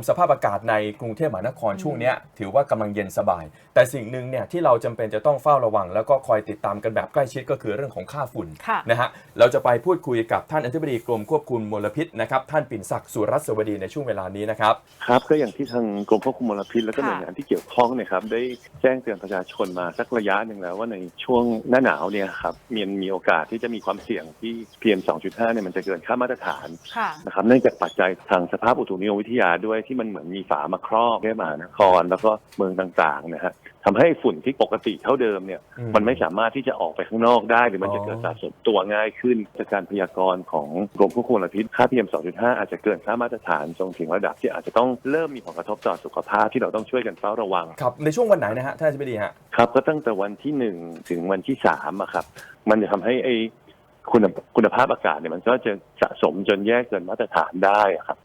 สภาพอากาศในกรุงเทพมหานครช่วงเนี้ยถือว่ากำลังเย็นสบาย แต่สิ่งหนึ่งเนี่ยที่เราจำเป็นจะต้องเฝ้าระวัง แล้วก็คอยติดตามกันแบบใกล้ชิดก็คือเรื่องของค่าฝุ่นค่ะนะฮะเราจะไปพูดคุยกับท่านอธิบดีกรมควบคุมมลพิษนะครับท่านปิ่นศักดิ์สุรัสวดีในช่วงเวลานี้นะครับครับก็อย่างที่ทางกรมควบคุมมลพิษ และก็หค่ะน่วยงานที่เกี่ยวข้องเนี่ยครับได้แจ้งเตือนประชาชนมาสักระยะหนึ่งแล้วว่าในช่วงหน้าหนาวเนี่ยครับมีมีโอกาสที่จะมีความเสี่ยงที่ PM 2.5เนี่ยมันจะเกินค่ามาตรฐานค่ะนะครับเนื่องจากปัจจัยทางสภาพอุตุนิยมวิทยาด้วยที่มันเหมือนมีฝามาครอบแค่มหานคร แล้วก็เมืองต่างๆนะฮะทำให้ฝุ่นที่ปกติเท่าเดิมเนี่ยอืม มันไม่สามารถที่จะออกไปข้างนอกได้หรือมันอ๋อจะเกิดสะสมตัวง่ายขึ้น จากการพยากรณ์ของกรมควบคุมมลพิษค่า PM 2.5 อาจจะเกินค่ามาตรฐานจนถึงระดับที่อาจจะต้องเริ่มมีผลกระทบต่อสุขภาพที่เราต้องช่วยกันเฝ้าระวัง ครับในช่วงวันไหนนะฮะท่านอธิบดีฮะ ครับก็ตั้งแต่วันที่หนึ่งถึงวันที่สามอะครับ มันจะทำให้ไอ้คุณคุณภาพอากาศเนี่ยมันก็จะสะสมจนแย่เกินมาตรฐานได้อะครับ